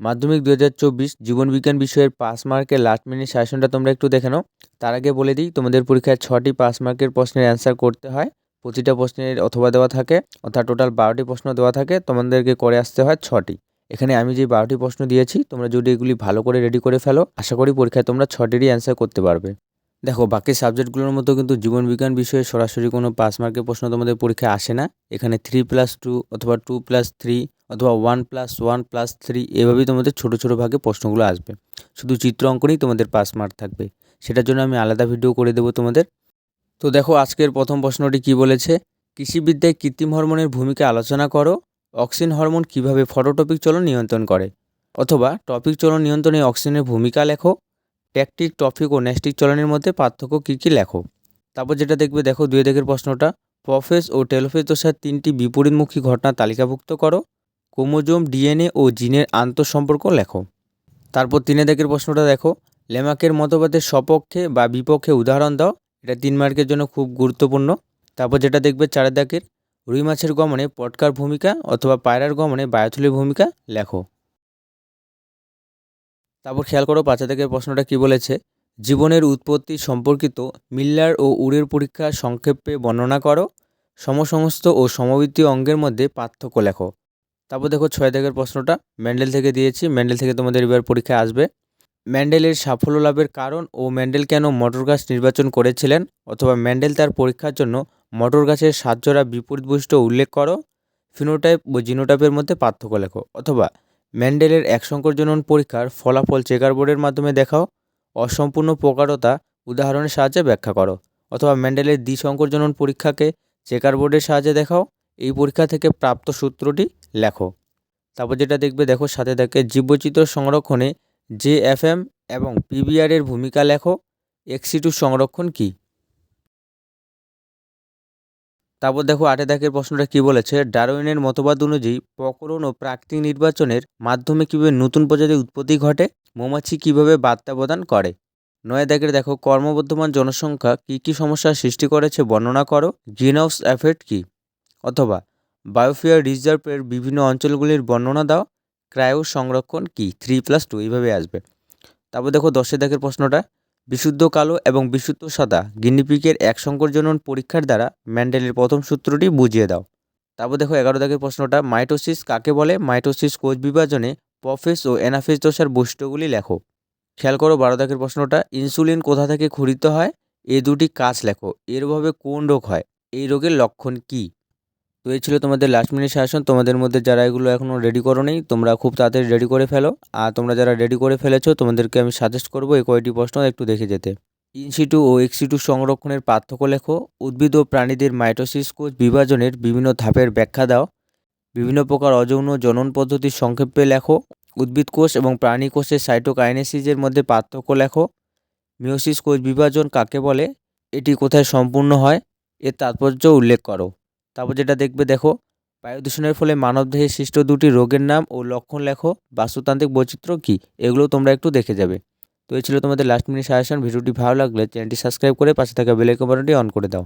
মাধ্যমিক দু হাজার চব্বিশ জীবনবিজ্ঞান বিষয়ের পাস মার্কের লাস্ট মিনিট সাজেশনটা তোমরা একটু দেখে নাও। তার আগে বলে দিই, তোমাদের পরীক্ষায় ছটি পাস মার্কের প্রশ্নের অ্যান্সার করতে হয়। প্রতিটা প্রশ্নের অথবা দেওয়া থাকে, অর্থাৎ টোটাল বারোটি প্রশ্ন দেওয়া থাকে, তোমাদেরকে করে আসতে হয় ছটি। এখানে আমি যে বারোটি প্রশ্ন দিয়েছি, তোমরা যদি এগুলি ভালো করে রেডি করে ফেলো, আশা করি পরীক্ষায় তোমরা ছটিরই অ্যান্সার করতে পারবে। দেখো, বাকি সাবজেক্টগুলোর মতো কিন্তু জীবনবিজ্ঞান বিষয়ে সরাসরি কোনো পাস মার্কের প্রশ্ন তোমাদের পরীক্ষায় আসে না। এখানে থ্রি প্লাস টু অথবা টু প্লাস থ্রি অথবা one plus one plus three এভাবেই তোমাদের ছোটো ছোটো ভাগে প্রশ্নগুলো আসবে। শুধু চিত্র অঙ্কনই তোমাদের পাস মার্ক থাকবে। সেটার জন্য আমি আলাদা ভিডিও করে দেবো তোমাদের। তো দেখো, আজকের প্রথম প্রশ্নটি কি বলেছে? কৃষিবিদ্যায় কৃত্রিম হরমোনের ভূমিকা আলোচনা করো। অক্সিন হরমোন কীভাবে ফটোটপিক চলন নিয়ন্ত্রণ করে? অথবা টপিক চলন নিয়ন্ত্রণে অক্সিজেনের ভূমিকা লেখো। ট্যাকটিক, টপিক ও ন্যাস্টিক চলনের মধ্যে পার্থক্য কী কী লেখো? তারপর যেটা দেখবে, দেখো দুই দেখের প্রশ্নটা। প্রফেস ও টেলোফেস দশার তিনটি বিপরীতমুখী ঘটনা তালিকাভুক্ত করো। ক্রোমোজোম, ডিএনএ ও জিনের আন্তঃসম্পর্ক লেখো। তারপর তিনে দেখের প্রশ্নটা দেখো। লেমাকের মতবাদের সপক্ষে বা বিপক্ষে উদাহরণ দাও। এটা তিন মার্কের জন্য খুব গুরুত্বপূর্ণ। তারপর যেটা দেখবে চারের দাগের রুই মাছের গমনে পটকার ভূমিকা অথবা পায়রার গমনে বায়োথলির ভূমিকা লেখো। তারপর খেয়াল করো পাঁচা থেকে প্রশ্নটা কি বলেছে? জীবনের উৎপত্তি সম্পর্কিত মিল্লার ও উড়ের পরীক্ষা সংক্ষেপে বর্ণনা করো। সমসমস্ত ও সমবৃত্তীয় অঙ্গের মধ্যে পার্থক্য লেখো। তারপর দেখো ছয় দাগের প্রশ্নটা। ম্যান্ডেল থেকে দিয়েছি। ম্যান্ডেল থেকে তোমাদের এবার পরীক্ষায় আসবে। ম্যান্ডেলের সাফল্য লাভের কারণ ও ম্যান্ডেল কেন মটর গাছ নির্বাচন করেছিলেন অথবা ম্যান্ডেল তার পরীক্ষার জন্য মটর গাছের সাতজোড়া বিপরীত বৈশিষ্ট্য উল্লেখ করো। ফিনোটাইপ ও জিনোটাইপের মধ্যে পার্থক্য লেখো। অথবা ম্যান্ডেলের এক জনন পরীক্ষার ফলাফল চেকার বোর্ডের মাধ্যমে দেখাও। অসম্পূর্ণ প্রকারতা উদাহরণের সাহায্যে ব্যাখ্যা করো। অথবা ম্যান্ডেলের জনন পরীক্ষাকে চেকার বোর্ডের সাহায্যে দেখাও। এই পরীক্ষা থেকে প্রাপ্ত সূত্রটি লেখো। তারপর যেটা দেখবে, দেখো সাথে থাকে জীবচিত্র সংরক্ষণে জে এফ এম এবং পিবিআরের ভূমিকা লেখো। এক্সিটু সংরক্ষণ কী? তারপর দেখো আটে দাগের প্রশ্নটা কি বলেছে? ডারউইনের মতবাদ অনুযায়ী প্রকরণ ও প্রাকৃতিক নির্বাচনের মাধ্যমে কীভাবে নতুন প্রজাতির উৎপত্তি ঘটে? মৌমাছি কীভাবে বার্তা প্রদান করে? নয় দাগের দেখো কর্মবর্ধমান জনসংখ্যা কী কী সমস্যার সৃষ্টি করেছে বর্ণনা করো। গ্রিন হাউস এফেক্ট কী? অথবা বায়োফিয়ার রিজার্ভের বিভিন্ন অঞ্চলগুলির বর্ণনা দাও। ক্রায়ো সংরক্ষণ কি? থ্রি প্লাস টু এইভাবে আসবে। তারপর দেখো দশের দাগের প্রশ্নটা। বিশুদ্ধ কালো এবং বিশুদ্ধ সাদা গিনিপিকের এক সংকরজনন পরীক্ষার দ্বারা ম্যান্ডেলের প্রথম সূত্রটি বুঝিয়ে দাও। তারপর দেখো এগারো দাগের প্রশ্নটা। মাইটোসিস কাকে বলে? মাইটোসিস কোষ বিভাজনে পফেস ও অ্যানাফেস দশার বৈশিষ্ট্যগুলি লেখো। খেয়াল করো বারো দাগের প্রশ্নটা। ইনসুলিন কোথা থেকে খরিত হয়? এ দুটি কাজ লেখো। এরভাবে কোন রোগ হয়? এই রোগের লক্ষণ কী? তো এই ছিল তোমাদের লাস্ট মিনিট শাসন তোমাদের মধ্যে যারা এগুলো এখনও রেডি করো নেই তোমরা খুব তাড়াতাড়ি রেডি করে ফেলো। আর তোমরা যারা রেডি করে ফেলেছো, তোমাদেরকে আমি সাজেস্ট করব এই কয়টি প্রশ্ন একটু দেখে যেতে। ইনসিটু ও এক্সিটু সংরক্ষণের পার্থক্য লেখো। উদ্ভিদ ও প্রাণীদের মাইটোসিস কোষ বিভাজনের বিভিন্ন ধাপের ব্যাখ্যা দাও। বিভিন্ন প্রকার অযৌন জনন পদ্ধতির সংক্ষেপে লেখো। উদ্ভিদ কোষ এবং প্রাণী কোষের সাইটোকাইনেসিসের মধ্যে পার্থক্য লেখো। মিওসিস কোষ বিভাজন কাকে বলে? এটি কোথায় সম্পূর্ণ হয়? এর তাৎপর্য উল্লেখ করো। তারপর যেটা দেখবে, দেখো বায়ু দূষণের ফলে মানবদেহে সৃষ্ট দুটি রোগের নাম ও লক্ষণ লেখো। বাস্তুতান্ত্রিক বৈচিত্র্য কী? এগুলো তোমরা একটু দেখে যাবে। তো এই ছিল তোমাদের লাস্ট মিনিট সাজেশন ভিডিওটি ভালো লাগলে চ্যানেলটি সাবস্ক্রাইব করে পাশে থাকা বেলাইকন বাটনটি অন করে দাও।